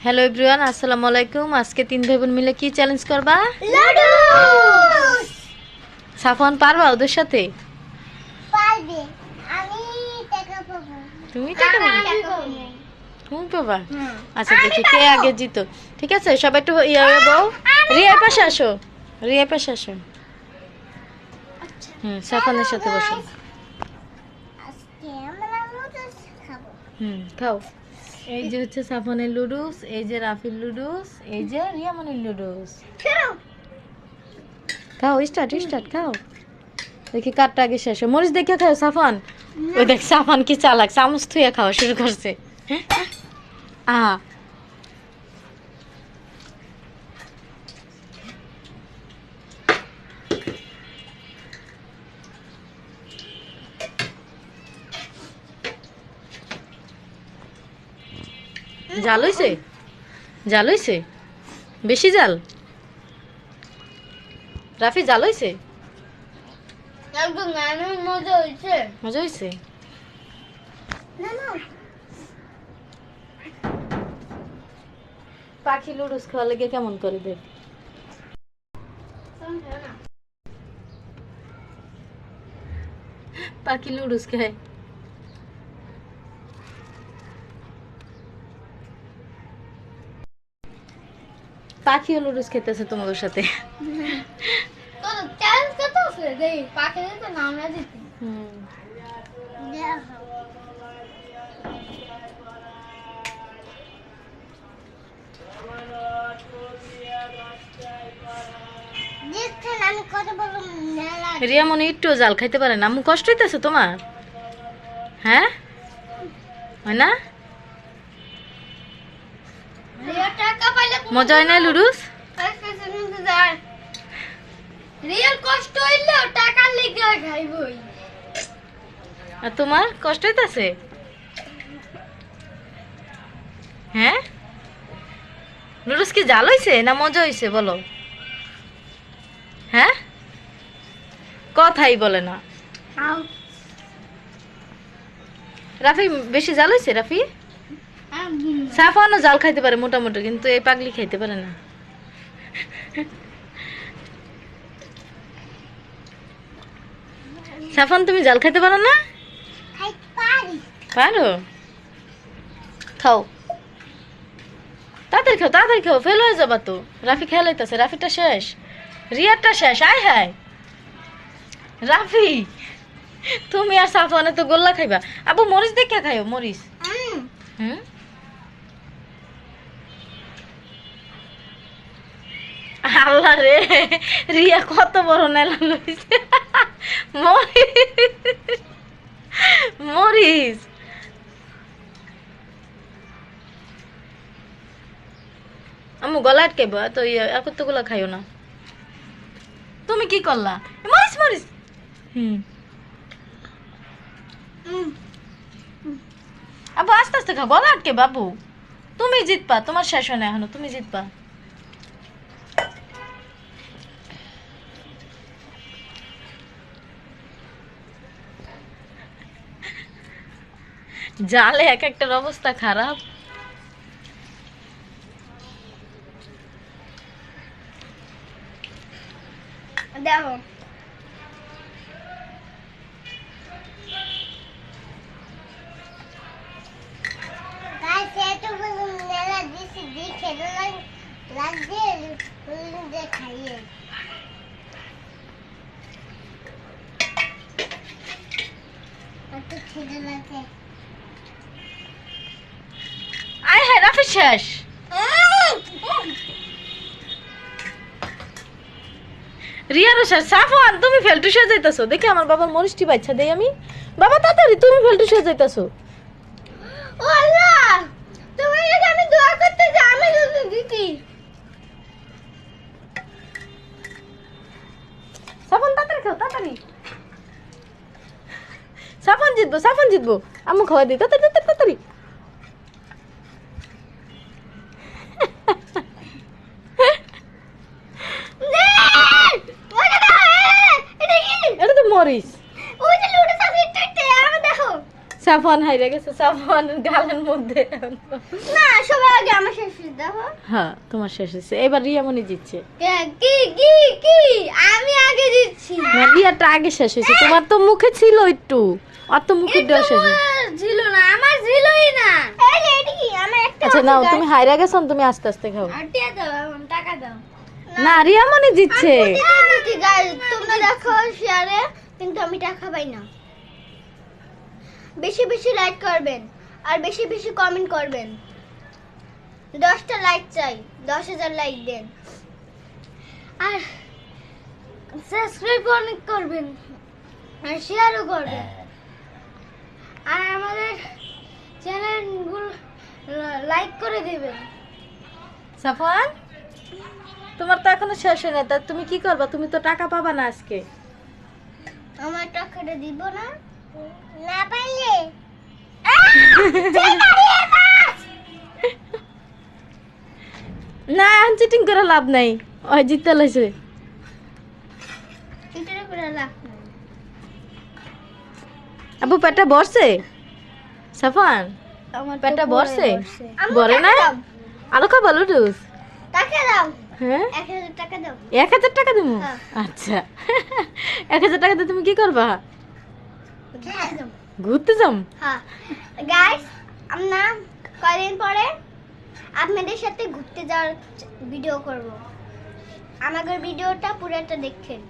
Hello everyone আসসালামু আলাইকুম আজকে তিন ভাই বোন মিলে কি চ্যালেঞ্জ করবা সাফন পারবা ওদের সাথে? পারবে। আমি টাকা পাবো। তুমি টাকা পাবে? তুমি পাবা? আচ্ছা দেখি কে আগে জিতো। ঠিক আছে সবাই একটু ইয়ে বউ। রিয়ার পাশে আসো। রিয়ার পাশে আসো। হুম সাফনের সাথে বসো। আজকে আমরা লুডুস খাব। হুম খাও। এই যে হচ্ছে সাফনের লুডুস এই যে রাফির লুডুস এই যে রিয়ামনির লুডুস খাও। স্টার্ট স্টার্ট খাও। দেখি কাঠটা আগে শেষ হয়। মরিচ দেখে খাও সাফান। ওই দেখ সাফান কি চালাক চামচ থুয়ে খাওয়া শুরু করছে। আহা। জাল হইছে? জাল হইছে? বেশি জাল? রাফি জাল হইছে? মজা হয়েছে মজা হইছে? পাখি লুডুস খাওয়া লেগে কেমন করে দেখ? পাখি লুডুস খায় পাখিও লুডুস খেতেছে তোমাদের সাথে তো চ্যালেঞ্জ কত আছে দেই পাখি দিতে নাম না দিতে হুম দেখছেন আমি কত বড় মেলা। রিয়া মনে একটু জাল খাইতে পারে না। কষ্ট হইতেছে তোমার? হ্যাঁ? হয় না? মজা হয় না লুডুস? রিয়েল কষ্ট হইলেও টাকার লেগে খাইবই। আর তোমার কষ্ট হইতেছে? হ্যাঁ? লুডুস কি জাল হইছে না মজা হইছে বলো? হ্যাঁ? কথাই বলে না। রাফি বেশি জাল হইছে রাফি? সাফানও জাল খাইতে পারে মোটামুটি কিন্তু এই পাগলি খাইতে পারে না। সাফান তুমি জাল খাইতে পারো না? পারো? খাও। তাড়াতাড়ি খাও তাড়াতাড়ি খাও ফেল হয়ে যাবা তো। রাফি খেলাইতেছে রাফিটা শেষ। রিয়ারটা শেষ আয় হায়। রাফি তুমি আর সাফানে তো গোল্লা খাইবা। আবু মরিচ দেখে খাইও মরিচ। হুম? আল্লাহ রে রিয়া কত বড় নেলা লইছে। মরিচ আমু গলা আটকাইব তো ইয়ে তো গুলা খাইও না। তুমি কি করলা? মরিচ হুম হুম। আবু আস্তে আস্তে খা গলা আটকে বাবু তুমি জিতবা তোমার শেষ হয় না এখনও তুমি জিতবা। জালে এক একটার অবস্থা খারাপ দেখো গাইস এত বড় মেলা দিছি দেখে লাগ লাগছে বলুন যে খাইয়ে এত খিদে লাগে শেষ রিয়ারও শেষ সাফওয়ান তুমি ফেলটু সে যাইতাছো। দেখে আমার বাবার মরিষ্টি বাচ্চা দেই আমি। বাবা তাড়াতাড়ি তুমি ফেলটু সে যাইতাছো। ও আল্লাহ তুমি যদি আমি দোয়া করতে যাই আমি দিতি। সাফন তাড়াতাড়ি খাও তাড়াতাড়ি। সাফন জিতবো সাফন জিতবো। আম্মু খাওয়া দিই তাড়াতাড়ি তাড়াতাড়ি। তো ওই যে লুডো দেখো। সাফন হাইরে গেছে সাফন গালের মধ্যে। না সবাই আগে আমার শেষ দেখো। হ্যাঁ তোমার শেষ হয়েছে। এবার রিয়ামণি জিতছে। কি কি কি? আমি আগে দিচ্ছি না রিয়াটা আগে শেষ হয়েছে। তোমার তো মুখে ছিল একটু। আর তো মুখে দেওয়া শেষ ছিল না আমার ছিলই না। এই লেডি আমার একটা আচ্ছা নাও তুমি হাইরা গেছো তুমি আস্তে আস্তে খাও। টাকা দাও। না জিতছে। কি গাইস তোমরা দেখো শেয়ারে কিন্তু আমি টাকা পাই না। বেশি বেশি লাইক করবেন আর বেশি বেশি কমেন্ট করবেন। দশটা লাইক চাই, দশ হাজার লাইক দেন। আর সাবস্ক্রাইব অনেক করবেন আর শেয়ারও করবেন। আর আমাদের চ্যানেলগুলো লাইক করে দেবেন। সাফান তোমার তো এখনও শেষ হয় না তা তুমি কি করবা? তুমি তো টাকা পাবা না আজকে। আমার টাকাটা দিব না? না পাইলে? না চিটিং করে লাভ নাই। ওই জিততে লাইছে। এটার করে লাভ নাই। আবু পেটটা বসছে সাফান আমার পেটটা বরে না আলো খাবা লুডুস? টাকা দাও। হ্যাঁ? এক হাজার টাকা দেবো। হ্যাঁ। আচ্ছা। এক হাজার টাকা দিয়ে তুমি কি করবা? ঘুরতে যাম? হ্যাঁ। গাইস আমরা কদিন পরে আপনাদের সাথে ঘুরতে যাওয়ার ভিডিও করব। আমাদের ভিডিওটা পুরোটা দেখছেন।